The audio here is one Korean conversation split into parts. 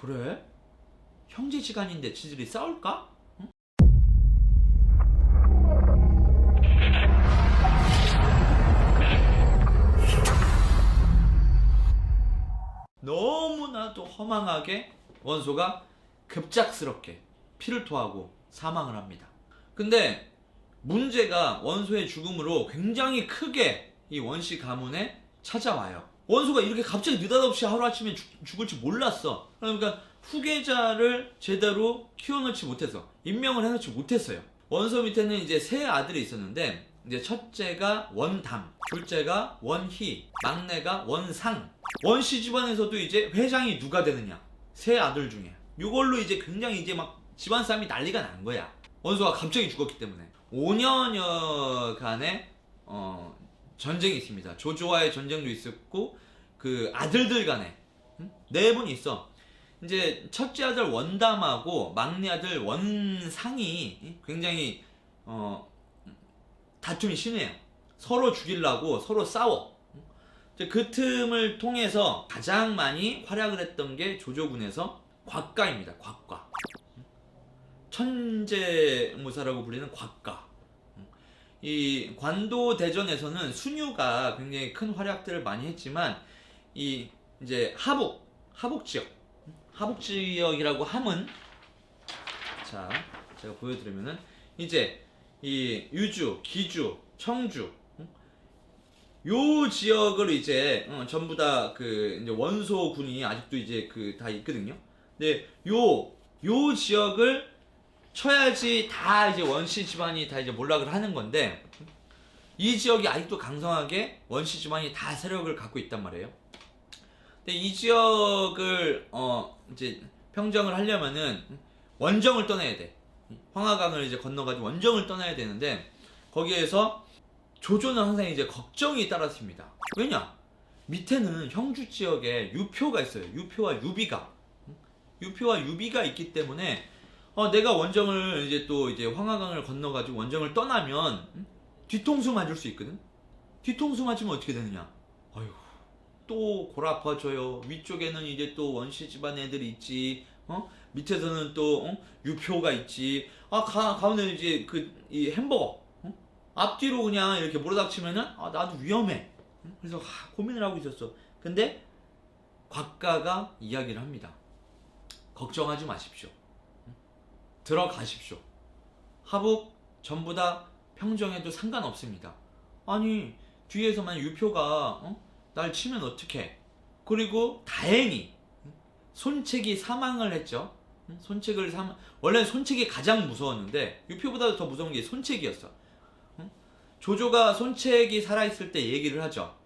그래? 형제지간인데 지들이 싸울까? 응? 너무나도 허망하게 원소가 급작스럽게 피를 토하고 사망을 합니다. 근데 문제가 원소의 죽음으로 굉장히 크게 이 원씨 가문에 찾아와요. 원소가 이렇게 갑자기 느닷없이 하루아침에 죽, 죽을지 몰랐어. 그러니까 후계자를 제대로 키워놓지 못해서 임명을 해놓지 못했어요. 원소 밑에는 이제 세 아들이 있었는데 이제 첫째가 원담, 둘째가 원희, 막내가 원상. 원씨 집안에서도 이제 회장이 누가 되느냐? 세 아들 중에. 이걸로 이제 굉장히 이제 막 집안 싸움이 난리가 난 거야. 원소가 갑자기 죽었기 때문에 5년여간의 어, 전쟁이 있습니다. 조조와의 전쟁도 있었고 그 아들들 간에 응? 네 분이 있어. 이제 첫째 아들 원담하고 막내 아들 원상이 굉장히 어, 다툼이 심해요. 서로 죽이려고 서로 싸워. 그 틈을 통해서 가장 많이 활약을 했던 게 조조군에서 곽가입니다. 곽가. 천재 무사라고 불리는 곽가. 이 관도 대전에서는 순유가 굉장히 큰 활약들을 많이 했지만 이 이제 하복 하복 지역 하복 지역이라고 함은 자 제가 보여드리면은 이제 이 유주 기주 청주 응? 요 지역을 이제 어, 전부 다 그 이제 원소군이 아직도 이제 그 다 있거든요. 근데 요 요 지역을 쳐야지 다 이제 원시 집안이 다 이제 몰락을 하는 건데 이 지역이 아직도 강성하게 원시 집안이 다 세력을 갖고 있단 말이에요. 근데 이 지역을 어 이제 평정을 하려면은 원정을 떠나야 돼. 황하강을 이제 건너가지고 원정을 떠나야 되는데 거기에서 조조는 항상 이제 걱정이 따랐습니다. 왜냐? 밑에는 형주 지역에 유표가 있어요. 유표와 유비가. 유표와 유비가 있기 때문에 어, 내가 원정을 이제 또 이제 황하강을 건너가지고 원정을 떠나면 음? 뒤통수 맞을 수 있거든. 뒤통수 맞으면 어떻게 되느냐? 아휴, 또 골 아파져요. 위쪽에는 이제 또 원시 집안 애들이 있지. 어? 밑에서는 또 어? 유표가 있지. 아, 가, 가운데 이제 그 이 햄버거. 어? 앞뒤로 그냥 이렇게 몰아닥치면은 아, 나도 위험해. 응? 그래서 하, 고민을 하고 있었어. 근데 곽가가 이야기를 합니다. 걱정하지 마십시오. 들어가십시오. 하복 전부 다 평정해도 상관없습니다. 아니 뒤에서만 유표가 어? 날 치면 어떡해? 그리고 다행히 응? 손책이 사망을 했죠. 응? 손책을 사망 원래 손책이 가장 무서웠는데 유표보다 더 무서운 게 손책이었어. 응? 조조가 손책이 살아있을 때 얘기를 하죠.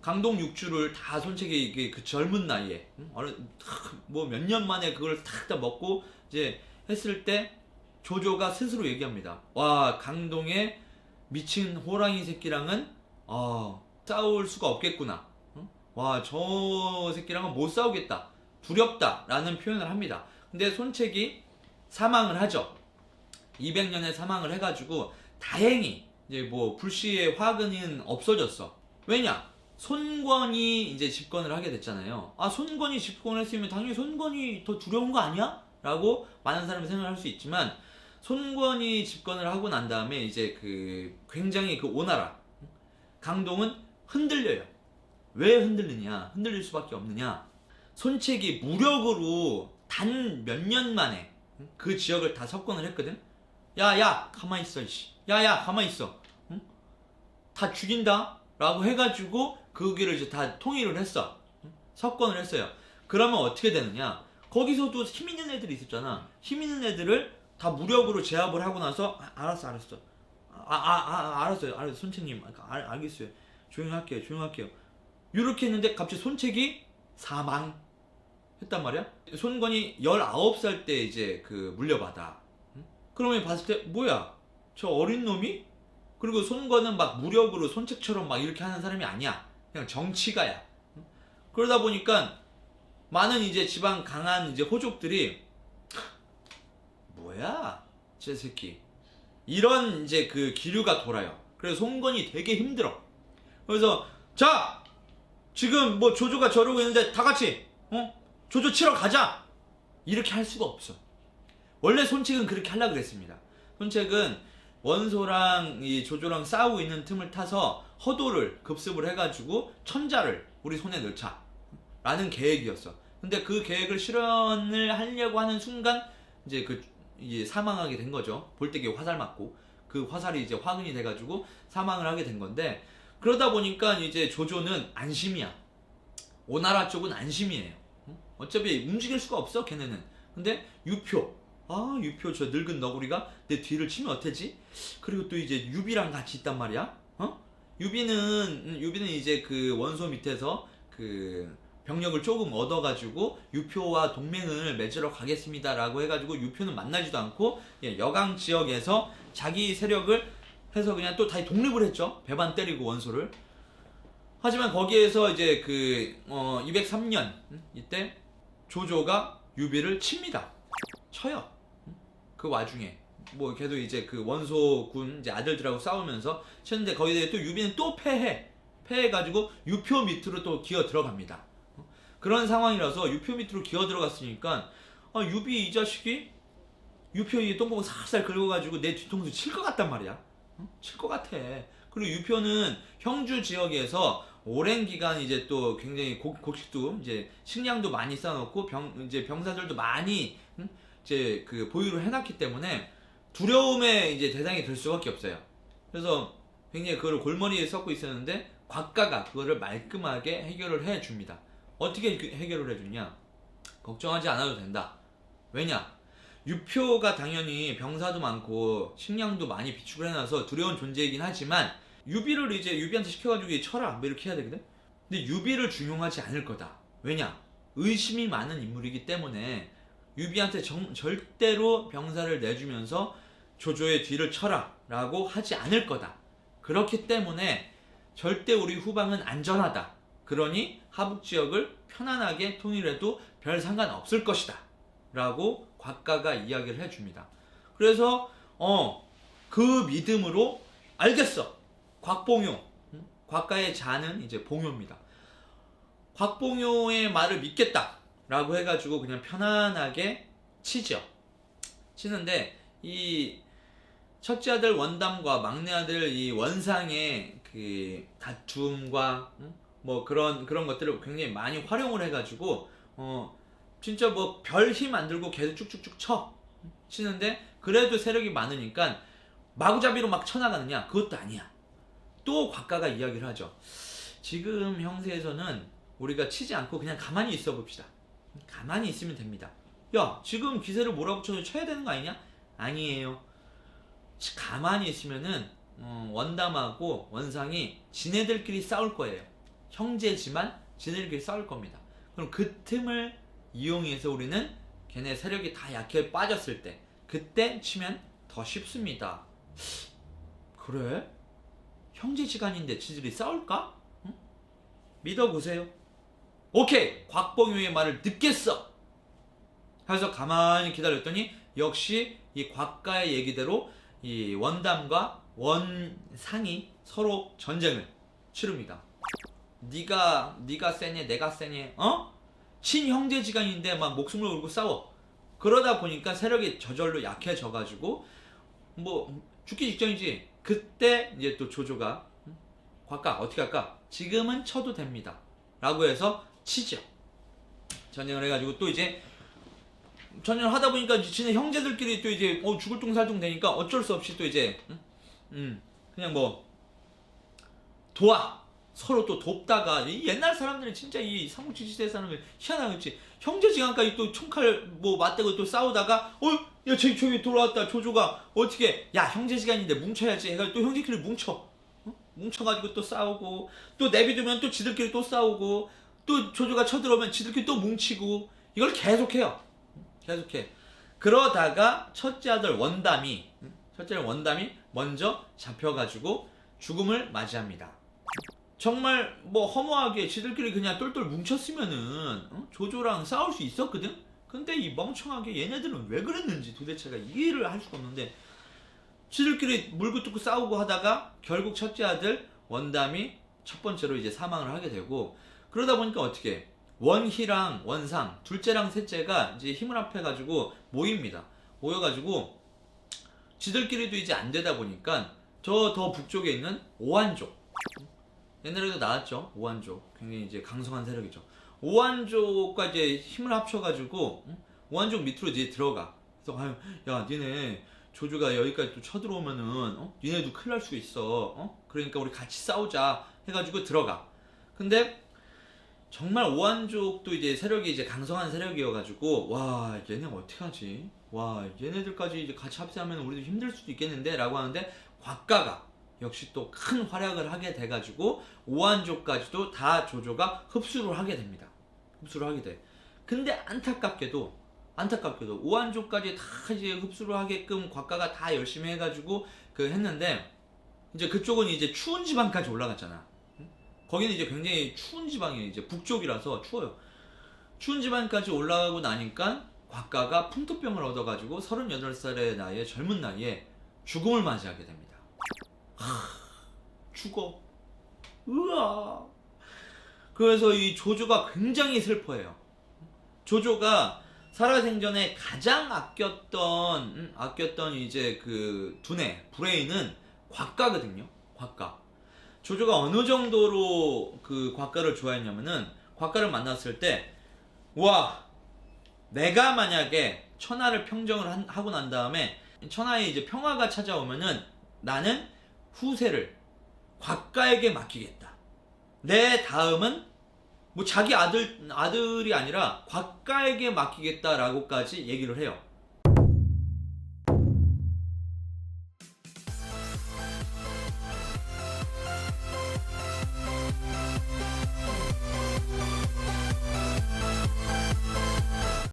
강동 육주를 다 손책이 그 젊은 나이에 뭐몇 년 만에 그걸 탁 다 먹고 이제 했을 때 조조가 스스로 얘기합니다. 와 강동의 미친 호랑이 새끼랑은 아 싸울 수가 없겠구나. 와저 새끼랑은 못 싸우겠다. 두렵다라는 표현을 합니다. 근데 손책이 사망을 하죠. 200년에 사망을 해가지고 다행히 이제 뭐 불씨의 화근은 없어졌어. 왜냐? 손권이 이제 집권을 하게 됐잖아요. 아 손권이 집권을 했으면 당연히 손권이 더 두려운 거 아니야? 라고 많은 사람이 생각할 수 있지만 손권이 집권을 하고 난 다음에 이제 그 굉장히 그 오나라 강동은 흔들려요. 왜 흔들리냐? 흔들릴 수밖에 없느냐? 손책이 무력으로 단 몇 년 만에 그 지역을 다 석권을 했거든. 야야 가만히 있어 이씨. 야야 가만히 있어. 응? 다 죽인다 라고 해가지고 거기를 이제 다 통일을 했어. 응? 석권을 했어요. 그러면 어떻게 되느냐? 거기서도 힘 있는 애들이 있었잖아. 힘 있는 애들을 다 무력으로 제압을 하고 나서 아, 알았어 알았어. 아, 아, 아, 알았어요. 알았어요. 손책님. 아, 알, 알겠어요. 조용히 할게요. 조용히 할게요. 이렇게 했는데 갑자기 손책이 사망 했단 말이야. 손권이 19살 때 이제 그 물려받아. 응? 그러면 봤을 때 뭐야? 저 어린 놈이? 그리고 손권은 막 무력으로 손책처럼 막 이렇게 하는 사람이 아니야. 그냥 정치가야. 응? 그러다 보니까 많은 이제 지방 강한 이제 호족들이 뭐야 저 새끼. 이런 이제 그 기류가 돌아요. 그래서 송건이 되게 힘들어. 그래서 자 지금 뭐 조조가 저러고 있는데 다 같이 어? 조조 치러 가자. 이렇게 할 수가 없어. 원래 손책은 그렇게 하려고 그랬습니다. 손책은 원소랑 이 조조랑 싸우고 있는 틈을 타서 허도를 급습을 해가지고 천자를 우리 손에 넣자 라는 계획이었어. 근데 그 계획을 실현을 하려고 하는 순간 이제 그 이제 사망하게 된 거죠. 볼때기 화살 맞고. 그 화살이 이제 화근이 돼가지고 사망을 하게 된 건데 그러다 보니까 이제 조조는 안심이야. 오나라 쪽은 안심이에요. 어? 어차피 움직일 수가 없어 걔네는. 근데 유표. 아 유표 저 늙은 너구리가 내 뒤를 치면 어때지? 그리고 또 이제 유비랑 같이 있단 말이야. 어? 유비는 음, 유비는 이제 그 원소 밑에서 그 병력을 조금 얻어가지고 유표와 동맹을 맺으러 가겠습니다라고 해가지고 유표는 만나지도 않고 예, 여강 지역에서 자기 세력을 해서 그냥 또 다시 독립을 했죠. 배반 때리고 원소를. 하지만 거기에서 이제 그 어, 203년 음, 이때 조조가 유비를 칩니다. 쳐요. 음? 그 와중에. 뭐 걔도 이제 그 원소군 이제 아들들하고 싸우면서 쳤는데 거기에 또 유비는 또 패해. 패해가지고 유표 밑으로 또 기어 들어갑니다. 어? 그런 상황이라서 유표 밑으로 기어 들어갔으니까 아, 유비 이 자식이 유표 이 똥구멍 살살 긁어가지고 내 뒤통수 칠 것 같단 말이야 어? 칠것 같아 그리고 유표는 형주 지역에서 오랜 기간 이제 또 굉장히 곡, 곡식도 이제 식량도 많이 쌓아놓고 병 이제 병사들도 많이 응? 이제 그 보유를 해놨기 때문에 두려움에 이제 대상이 될 수밖에 없어요. 그래서 굉장히 그걸 골머리에 썩고 있었는데 곽가가 그거를 말끔하게 해결을 해줍니다. 어떻게 그 해결을 해주냐? 걱정하지 않아도 된다. 왜냐? 유표가 당연히 병사도 많고 식량도 많이 비축을 해놔서 두려운 존재이긴 하지만 유비를 이제 유비한테 시켜가지고 뭐 이렇게 해야 되거든? 근데 유비를 중용하지 않을 거다. 왜냐? 의심이 많은 인물이기 때문에 유비한테 정- 절대로 병사를 내주면서 조조의 뒤를 쳐라 라고 하지 않을 거다. 그렇기 때문에 절대 우리 후방은 안전하다. 그러니 하북 지역을 편안하게 통일해도 별 상관 없을 것이다. 라고 곽가가 이야기를 해줍니다. 그래서 어 그 믿음으로 알겠어. 곽봉효 응? 곽가의 자는 이제 봉효입니다. 곽봉효의 말을 믿겠다 라고 해가지고 그냥 편안하게 치죠. 치는데 이 첫째 아들 원담과 막내 아들 이 원상의 그 다툼과 응? 뭐 그런 그런 것들을 굉장히 많이 활용을 해가지고 어 진짜 뭐 별 힘 안 들고 계속 쭉쭉쭉 쳐 치는데 그래도 세력이 많으니까 마구잡이로 막 쳐나가느냐 그것도 아니야. 또 곽가가 이야기를 하죠. 지금 형세에서는 우리가 치지 않고 그냥 가만히 있어 봅시다. 가만히 있으면 됩니다. 야, 지금 기세를 몰아붙여서 쳐야 되는 거 아니냐? 아니에요. 치- 가만히 있으면은 어, 원담하고 원상이 지네들끼리 싸울 거예요. 형제지만 지네들끼리 싸울 겁니다. 그럼 그 틈을 이용해서 우리는 걔네 세력이 다 약해 빠졌을 때 그때 치면 더 쉽습니다. 그래? 형제지간인데 지들이 싸울까? 응? 믿어보세요. 오케이 곽봉효의 말을 듣겠어. 그래서 가만히 기다렸더니 역시 이 곽가의 얘기대로 이 원담과 원상이 서로 전쟁을 치릅니다. 네가 네가 세니 내가 세니 어? 친형제지간인데 막 목숨을 걸고 싸워. 그러다 보니까 세력이 저절로 약해져 가지고 뭐 죽기 직전이지. 그때 이제 또 조조가 응? 곽가 어떻게 할까? 지금은 쳐도 됩니다. 라고 해서 치죠. 전쟁을 해가지고 또 이제 전쟁을 하다 보니까 지네 형제들끼리 또 이제 어, 죽을 둥살둥 되니까 어쩔 수 없이 또 이제 음, 음, 그냥 뭐 도와 서로 또 돕다가 이 옛날 사람들은 진짜 이 삼국지 시대 사람들 희한하겠지. 형제지간까지 또 총칼 뭐 맞대고 또 싸우다가 어야 저기 저기 돌아왔다 조조가. 어떻게? 야 형제지간인데 뭉쳐야지. 해가 또 형제끼리 뭉쳐. 어? 뭉쳐가지고 또 싸우고 또 내비두면 또 지들끼리 또 싸우고 또 조조가 쳐들어오면 지들끼리 또 뭉치고. 이걸 계속해요. 계속해. 그러다가 첫째 아들 원담이 첫째 원담이 먼저 잡혀가지고 죽음을 맞이합니다 정말 뭐 허무하게 지들끼리 그냥 똘똘 뭉쳤으면은 어? 조조랑 싸울 수 있었거든. 근데 이 멍청하게 얘네들은 왜 그랬는지 도대체가 이해를 할 수가 없는데 지들끼리 물고 뜯고 싸우고 하다가 결국 첫째 아들 원담이 첫 번째로 이제 사망을 하게 되고 그러다 보니까 어떻게 원희랑 원상 둘째랑 셋째가 이제 힘을 합해 가지고 모입니다. 모여 가지고 지들끼리도 이제 안 되다 보니까 저 더 북쪽에 있는 오한족 옛날에도 나왔죠 오한족 굉장히 이제 강성한 세력이죠 오한족과 이제 힘을 합쳐가지고 응? 오한족 밑으로 이제 들어가 그래서 아유 야 니네 조조가 여기까지 또 쳐들어오면은 어? 니네도 큰일 날 수 있어 어? 그러니까 우리 같이 싸우자 해가지고 들어가 근데 정말 오한족도 이제 세력이 이제 강성한 세력이어가지고 와 얘네 어떻게 하지? 와 얘네들까지 이제 같이 합세하면 우리도 힘들 수도 있겠는데 라고 하는데 곽가가 역시 또 큰 활약을 하게 돼가지고 오한족까지도 다 조조가 흡수를 하게 됩니다. 흡수를 하게 돼. 근데 안타깝게도 안타깝게도 오한족까지 다 이제 흡수를 하게끔 곽가가 다 열심히 해가지고 그 했는데 이제 그쪽은 이제 추운 지방까지 올라갔잖아. 응? 거기는 이제 굉장히 추운 지방이에요. 이제 북쪽이라서 추워요. 추운 지방까지 올라가고 나니까 곽가가 풍토병을 얻어가지고 38살의 나이에 젊은 나이에 죽음을 맞이하게 됩니다. 하, 죽어. 으아. 그래서 이 조조가 굉장히 슬퍼해요. 조조가 살아생전에 가장 아꼈던 음, 아꼈던 이제 그 두뇌 브레인은 곽가거든요. 곽가. 조조가 어느 정도로 그 곽가를 좋아했냐면은 곽가를 만났을 때 와, 내가 만약에 천하를 평정을 한- 하고 난 다음에 천하에 이제 평화가 찾아오면은 나는 후세를 곽가에게 맡기겠다. 내 다음은 뭐 자기 아들 아들이 아니라 곽가에게 맡기겠다라고까지 얘기를 해요.